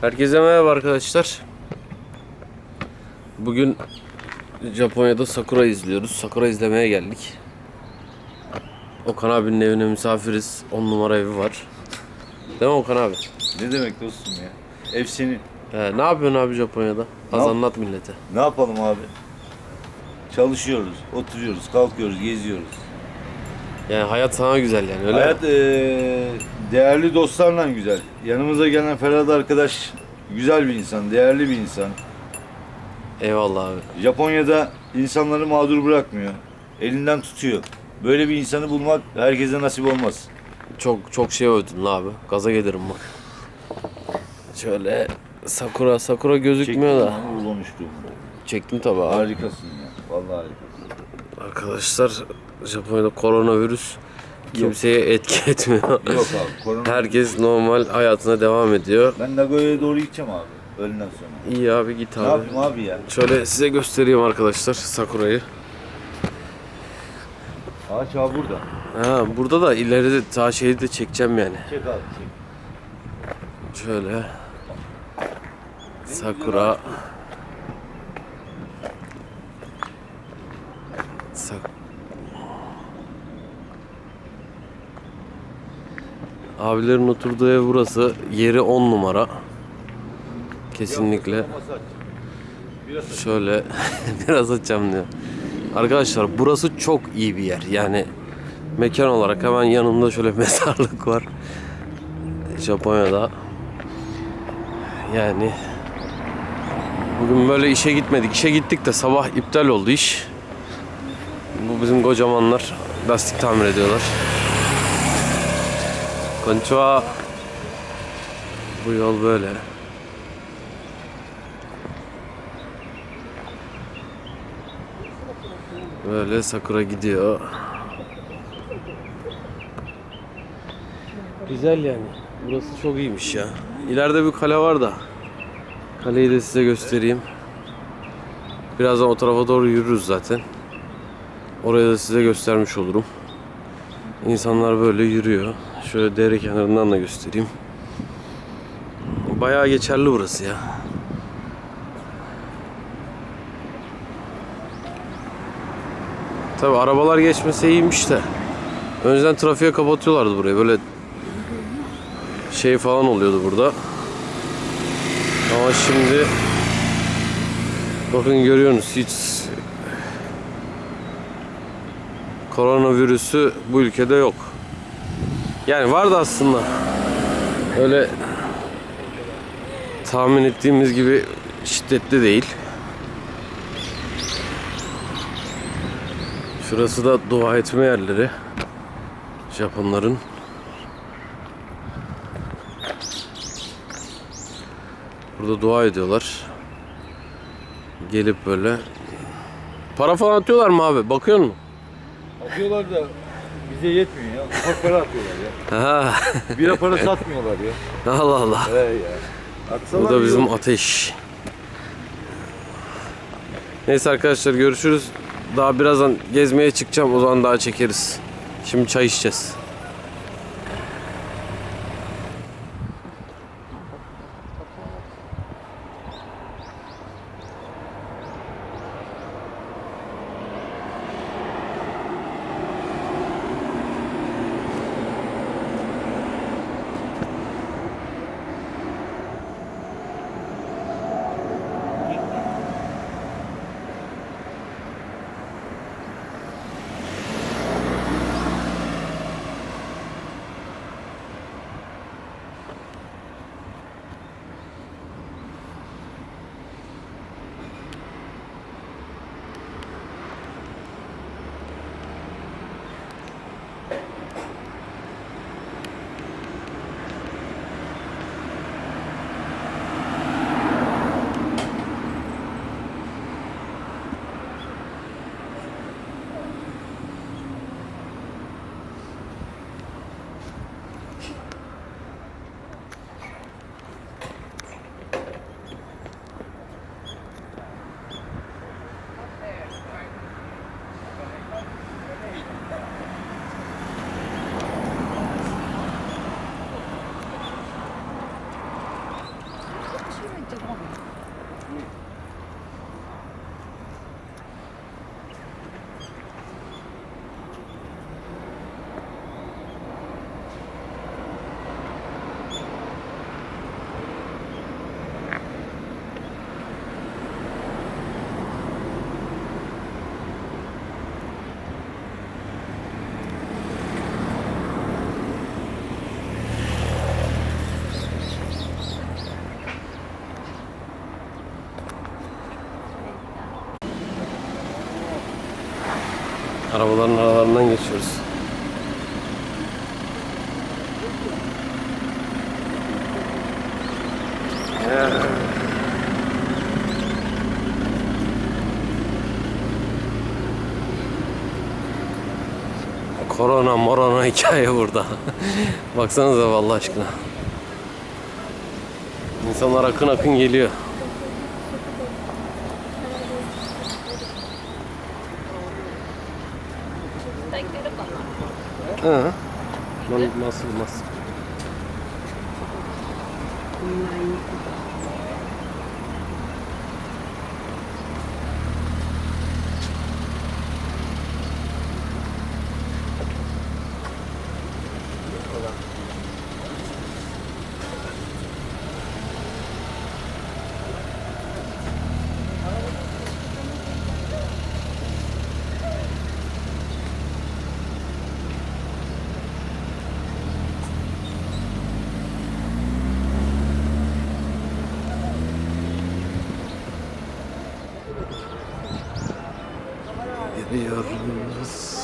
Herkese merhaba arkadaşlar. Bugün Japonya'da Sakura izliyoruz. Sakura izlemeye geldik. Okan abinin evine misafiriz. 10 numara evi var. Değil mi Okan abi? Ne demek dostum ya? Ev senin. He, ne yapıyorsun abi Japonya'da? Az Ne yap- anlat millete. Ne yapalım abi? Çalışıyoruz, oturuyoruz, kalkıyoruz, geziyoruz. Yani hayat sana güzel yani öyle Hayat mi? eee, değerli dostlarla güzel. Yanımıza gelen Ferhat arkadaş güzel bir insan, değerli bir insan. Eyvallah abi. Japonya'da insanları mağdur bırakmıyor. Elinden tutuyor. Böyle bir insanı bulmak herkese nasip olmaz. Çok çok şey övdün la abi. Gaza gelirim bak. Şöyle Sakura Sakura gözükmüyor da. Konuştuğum. Çektim tabii abi. Harikasın ya. Vallahi harikasın. Arkadaşlar Japonya'da koronavirüs kimseye etki etmiyor. Yok abi. Korona... Herkes normal hayatına devam ediyor. Ben Nagoya'ya doğru gideceğim abi. Öğleden sonra. İyi abi git Ne abi. yapayım abi ya? Şöyle size göstereyim arkadaşlar Sakura'yı. Ağaç abi burada. Ha burada da ileride ta şeyi de çekeceğim yani. Çek abi çek. Şöyle Sakura Abilerin oturduğu ev burası. Yeri 10 numara. Kesinlikle. Şöyle biraz açacağım diyor. Arkadaşlar burası çok iyi bir yer. Yani mekan olarak hemen yanında şöyle mezarlık var. Japonya'da. Yani bugün böyle işe gitmedik. İşe gittik de sabah iptal oldu iş. Bu bizim kocamanlar lastik tamir ediyorlar. Konnichiwa. Yol böyle. Böyle Sakura gidiyor. Güzel yani. Burası çok iyiymiş ya. İleride bir kale var da. Kaleyi de size göstereyim. Birazdan o tarafa doğru yürürüz zaten. Orayı da size göstermiş olurum. İnsanlar böyle yürüyor. Şöyle dere kenarından da göstereyim. Bayağı geçerli burası ya. Tabi arabalar geçmese iyiymiş de. Önceden trafiğe kapatıyorlardı burayı. Böyle şey falan oluyordu burada. Ama şimdi bakın görüyorsunuz hiç koronavirüsü bu ülkede yok. Yani vardı aslında. Öyle tahmin ettiğimiz gibi şiddetli değil. Şurası da dua etme yerleri. Japonların. Burada dua ediyorlar. Gelip böyle. Para falan atıyorlar mı abi? Bakıyor musun? Atıyorlar da bize yetmiyor ya. Ufak para atıyorlar ya. Ha. Bira para satmıyorlar ya. Allah Allah. He ya. Atsalar Bu da bizim ateş. Neyse arkadaşlar görüşürüz. Daha birazdan gezmeye çıkacağım. O zaman daha çekeriz. Şimdi çay içeceğiz. Arabaların aralarından geçiyoruz. Korona morona hikaye burada. Baksanıza vallahi aşkına. İnsanlar akın akın geliyor. Hı. Nasıl nasıl? Gidiyoruz.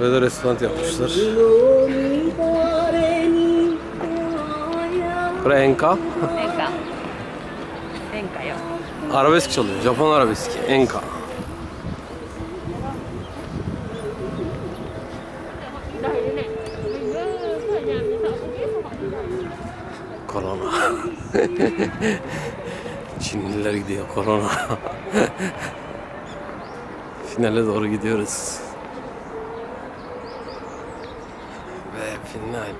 Böyle restoran yapmışlar. Buraya Enka. Enka. Enka yok. Arabesk çalıyor. Japon arabesk. Enka. Korona. Çinliler gidiyor korona. Finale doğru gidiyoruz. Ve final.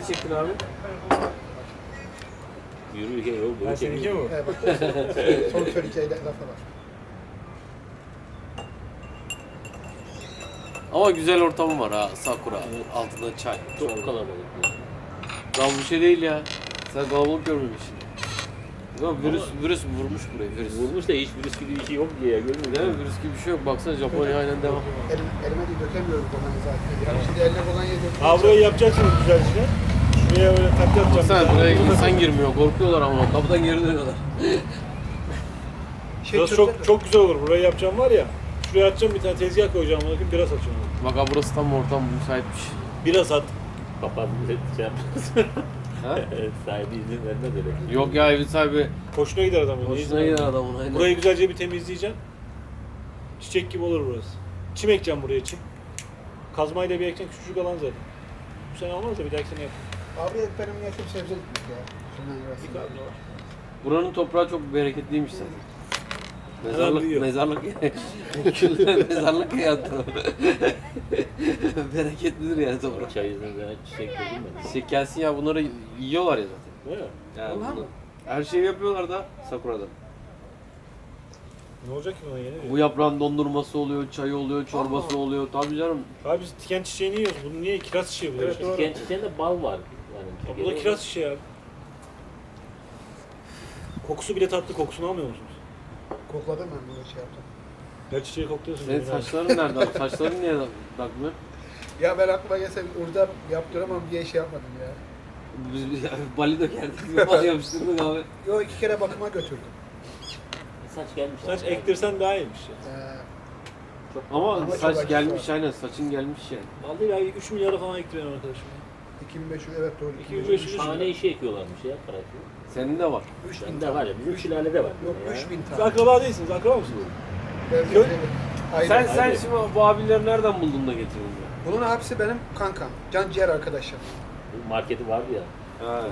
Nereye çektin abi? Yürürken yok böyle çekiyor. Evet, bak, son söyleyeceği lafı var. Ama güzel ortamı var ha. Sakura. Altında çay. Çok kalabalık. Daha bu şey değil ya. Sen kalabalık görmemişsin. Ya virüs, virüs vurmuş burayı virüs. Vurmuş da hiç virüs gibi bir şey yok diye görmüyor Değil mi? Virüs gibi bir şey yok. Baksana Japonya aynen devam. Elim, elime de dökemiyorum kolonya zaten. Yani şimdi eline kolonya döküyorum. Ha burayı yapacaksınız güzelce. Şuraya öyle tak yapacağım. Baksana buraya insan girmiyor. Korkuyorlar ama kapıdan geri dönüyorlar. Şey Burası çok çok güzel olur. Burayı yapacağım var ya. Şuraya atacağım bir tane tezgah koyacağım. Bakın biraz açacağım. Bak ha burası tam ortam müsaitmiş. Biraz at. Kapattı şey yapmaz. Ha? Sahibi izin vermez öyle. Yok ya evin sahibi Hoşuna gider adamın. hoşuna gider adamın aynen. Burayı güzelce bir temizleyeceğim. Çiçek gibi olur burası. Çim ekeceğim buraya çim. Kazmayla bir ekeceğim küçücük alan zaten. Bu sene olmaz da bir dahaki sene yapayım. Abi benim niyetim sebze dikmek ya. Şundan Bir var. Buranın toprağı çok bereketliymiş zaten. Hemen Mezarlık, mezarlık, Külle mezarlık hayatı. Bereketlidir yani toprak. Çay yüzünden çiçek gördüm ben. Şey gelsin ya bunları yiyorlar ya zaten. Değil mi? Yani Vallahi bunu- mi? her şeyi yapıyorlar da Sakura'da. Ne olacak ki buna yenir ya? Bu yaprağın dondurması oluyor, çayı oluyor, çorbası oluyor. Tabii canım. Abi biz tiken çiçeğini yiyoruz. Bunu niye kiraz çiçeği bu? Evet. Genç içinde bal var. Yani Bu da kiraz çiçeği abi. Kokusu bile tatlı. Kokusunu almıyor musunuz? Kokladım ben bunu şey yaptım. Her çiçeği kokluyorsunuz. Senin abi. saçların nerede? abi? Saçların niye takmıyor? Ya ben aklıma gelse orada yaptıramam diye şey yapmadım ya. Biz ya, bali dökerdik. Bir bal yapıştırdık abi. Yo iki kere bakıma götürdüm. saç gelmiş. Saç ektirsen daha iyiymiş ya. Ee, Ama, Ama çok saç acısı gelmiş var. aynen. Saçın gelmiş yani. Vallahi ya 3 milyara falan ektiriyorum arkadaşım. 2500 evet doğru. 2500 2500. Tane işi ekiyorlarmış ya parası. Senin de var. 3000 Bende var ya bizim sülalede var. Yok Ya. 3000 Siz tane. akraba değilsiniz. Akraba mısınız? Ben- Köy- Aynen. Sen sen Aynen. şimdi bu abileri nereden buldun da getirdin ya? Bunun hepsi benim kankam. Can ciğer arkadaşım. Bu marketi vardı ya. Ha.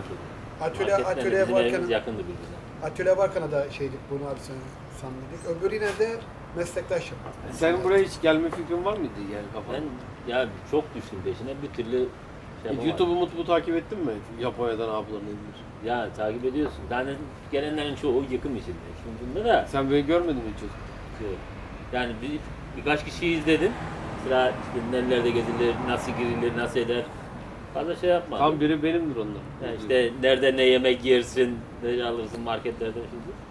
Atölye, Marketten atölye bizim evimiz varken, yakındı birbirine. atölye varken de şeydik bunu abi sen sanmadık. Öbürü de meslektaşım. Senin buraya hiç gelme fikrin var mıydı yani kafanda? Ben ya çok düştüm peşine bir türlü şey yapamadım. YouTube'u mutlu takip ettin mi? Japonya'dan abilerin nedir? Ya takip ediyorsun. Yani gelenlerin çoğu yıkım içinde. Şimdi bunda da Sen beni görmedin mi hiç? şey, yani bir, birkaç kişiyi izledim. Sıra işte nerelerde gezilir, nasıl girilir, nasıl eder. Fazla şey yapmadım. Tam biri benimdir onlar. Yani işte nerede ne yemek yersin, ne alırsın marketlerden şimdi.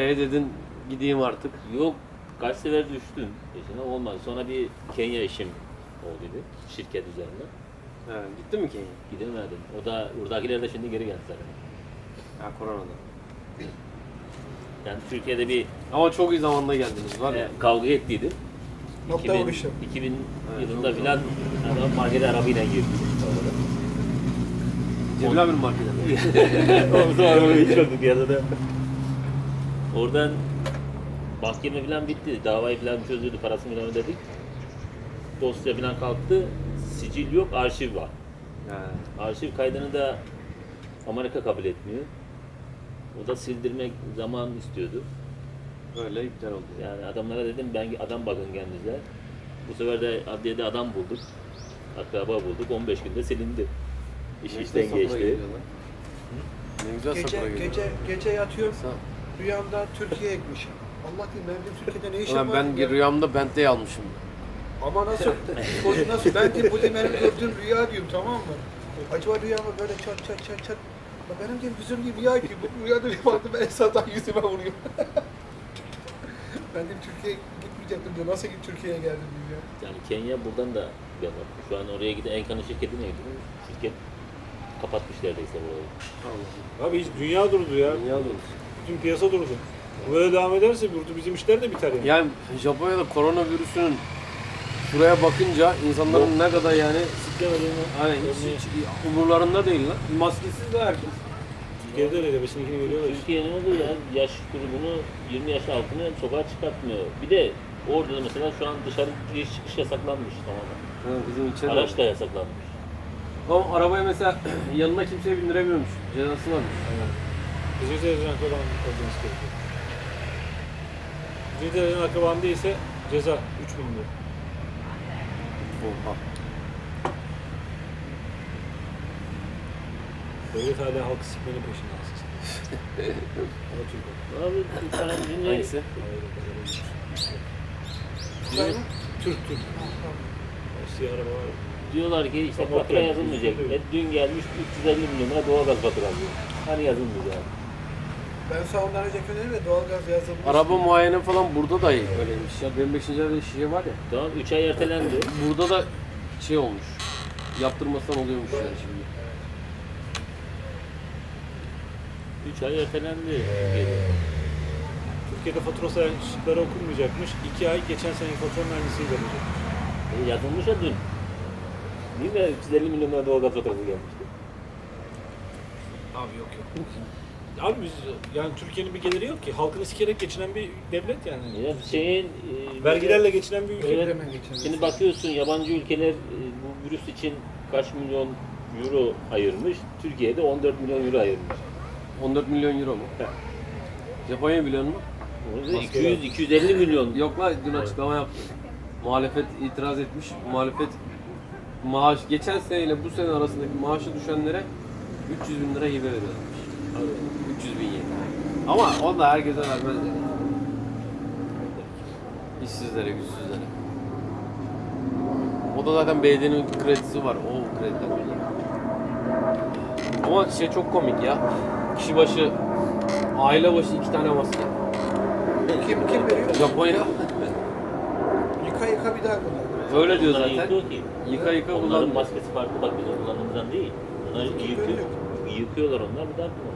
Ee dedin gideyim artık. Yok kaç sefer düştüm peşine olmadı. Sonra bir Kenya işim oldu dedi. Şirket üzerinde. He, gittin mi Kenya? Gidemedim. O da buradakiler de şimdi geri geldi zaten. Ha koronadan. Yani Türkiye'de bir Ama çok iyi zamanda geldiniz var ya. e, kavga ettiydi. Nokta 2000, vuruşu. 2000 Evet, yılında filan adam markete arabayla girdi. Cemil abinin markete. Orada arabayı içiyorduk ya da. Oradan mahkeme filan bitti. Davayı filan çözüldü. Parasını filan ödedik. Dosya filan kalktı. Sicil yok, arşiv var. He. Arşiv kaydını da Amerika kabul etmiyor. O da sildirmek zaman istiyordu. Öyle iptal oldu. Yani adamlara dedim ben adam bakın kendinize. Bu sefer de adliyede adam bulduk. Akraba bulduk. 15 günde silindi. İş Ne işten geçti. Ne güzel Gece, geliyor. gece, gece yatıyorum. Rüyamda Türkiye'ye gitmişim. Allah diyeyim ben Türkiye'de ne işim Ulan var? ben rüyamda Bentley almışım. Ama nasıl? Psikoloji nasıl? Ben de bu diyeyim benim gördüğüm rüya diyorum tamam mı? Acaba rüyamda böyle çat çat çat çat. Ya benim diyeyim yüzüm değil rüya gibi. Bu rüyada bir baktım ben Esad'dan yüzüme vuruyor. ben diyeyim Türkiye'ye gitmeyecektim diyor. Nasıl git Türkiye'ye geldim diyor ya. Yani Kenya buradan da bir adam. Şu an oraya giden Enkan'ın şirketine gidiyor. Şirket kapatmış neredeyse burayı. Allah. Abi hiç dünya durdu ya. Dünya dolusu. Bütün piyasa durdu. Böyle devam ederse burada bizim işler de biter yani. Yani Japonya'da koronavirüsünün şuraya bakınca insanların ne kadar yani Siklemediğini hani hiç, hiç umurlarında değil lan. Maskesiz de herkes. Türkiye'de öyle de beşinkini veriyorlar işte. Türkiye ne oldu ya? Yaş grubunu 20 yaş altını sokağa çıkartmıyor. Bir de orada da mesela şu an dışarı giriş çıkış yasaklanmış tamamen. Ha, bizim içeri. Araç da yasaklanmış. Ama arabaya mesela yanına kimseye bindiremiyormuş. Cezası varmış. Bizim de akrabam olduğunuz gerekiyor. Bizim de akrabam değilse ceza 3 bin lira. Oha. Devlet hala halkı sikmenin peşinde aslında. Ama Türk Abi dinle. Hangisi? Sayın Türk Türk. Siyah araba var. Diyorlar ki işte Tamam, fatura okey. yazılmayacak. E, dün gelmiş 350 milyon lira doğalgaz faturası. Hani yazılmayacak. Ben sana ondan önce gönderim de doğalgaz yazılmış. Araba muayene falan burada da öyleymiş ya. Benim 5. evde şişe var ya. Tamam 3 ay ertelendi. Burada da şey olmuş. Yaptırmasan oluyormuş yani şimdi. 3 ay ertelendi. Türkiye'de fatura sayışıkları okunmayacakmış. 2 ay geçen seneki faturanın aynısıyla verecek. E, yazılmış ya dün. Değil mi? 350 milyon lira doğalgaz faturası gelmişti. Abi yok yok. Abi biz yani Türkiye'nin bir geliri yok ki. Halkını sikerek geçinen bir devlet yani. Ya şeyin... e, Vergilerle geçinen bir ülke. Evet. Hemen geçelim. Şimdi bakıyorsun yabancı ülkeler e, bu virüs için kaç milyon euro ayırmış. Türkiye'de 14 milyon euro ayırmış. 14 milyon euro mu? Japonya biliyor musun? Onu da Maskeler. 200 250 milyon. Yok lan dün açıklama yaptı. Muhalefet itiraz etmiş. Muhalefet maaş geçen seneyle bu sene arasındaki maaşı düşenlere 300 bin lira hibe veriyorlarmış. 300 bin yen. Ama o da herkese vermez yani. İşsizlere, güçsüzlere. O da zaten belediyenin kredisi var. O krediden veriyor. Ama şey çok komik ya. Kişi başı, aile başı iki tane maske. Kim kim veriyor? Japonya Yıka yıka bir daha kullan. öyle diyor zaten. yıkıyor ki. Yıka yıka Onların maskesi farklı bak bizim kullandığımızdan değil. Onlar yıkıyor, yıkıyorlar onlar bir daha kullanıyor.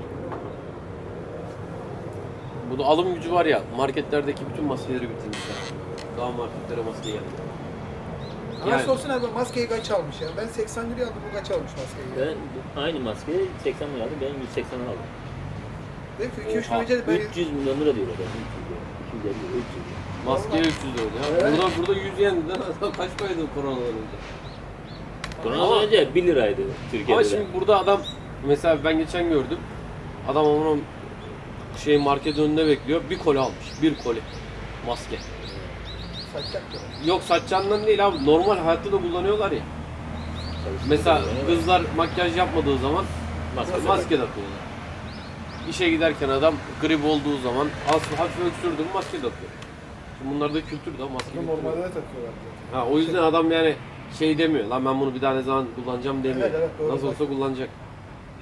Bu da alım gücü var ya. Marketlerdeki bütün maskeleri bitirmişler. Daha marketlere maske geldi. Ama Yani- sorsun abi maskeyi kaç almış ya? Ben 80 liraya aldım bu kaç almış maskeyi? Ben aynı maskeyi 80 lira aldım, ben 180 aldım. Dedim ki 2-3 gün Oha, önce de ben 300 milyon lira diyor adam. 300 lira. 250 lira, 300 lira. Maskeye 300 lira ya. Evet. Burada burada 100 yendi lan. Adam kaç paraydı koronadan önce? Koronadan önce 1 liraydı Türkiye'de. Ama de. şimdi burada adam mesela ben geçen gördüm. Adam onun şey market önünde bekliyor. Bir koli almış. Bir koli. Maske. Yok saçacağından değil abi. Normal hayatta da kullanıyorlar ya. Mesela kızlar makyaj yapmadığı zaman maske, maske takıyorlar. İşe giderken adam grip olduğu zaman az hafif öksürdü mü maske takıyor. Şimdi bunlarda kültür de maske. Bunu normalde de takıyorlar. zaten. Ha, o yüzden adam yani şey demiyor. Lan ben bunu bir daha ne zaman kullanacağım demiyor. Evet, evet, doğru. Nasıl olsa kullanacak.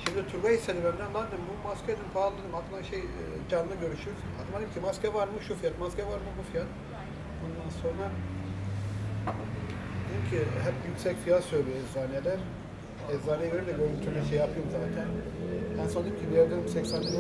Şimdi Turgay istedi benden lan dedim bu maske dedim pahalı dedim aklına şey e, canlı görüşürüz. Aklıma dedim ki maske var mı şu fiyat, maske var mı bu fiyat. Ondan sonra dedim ki hep yüksek fiyat söylüyor eczaneler. Eczaneye göre de görüntülü şey yapıyorum zaten. En son dedim ki bir yerde dedim 80 liraya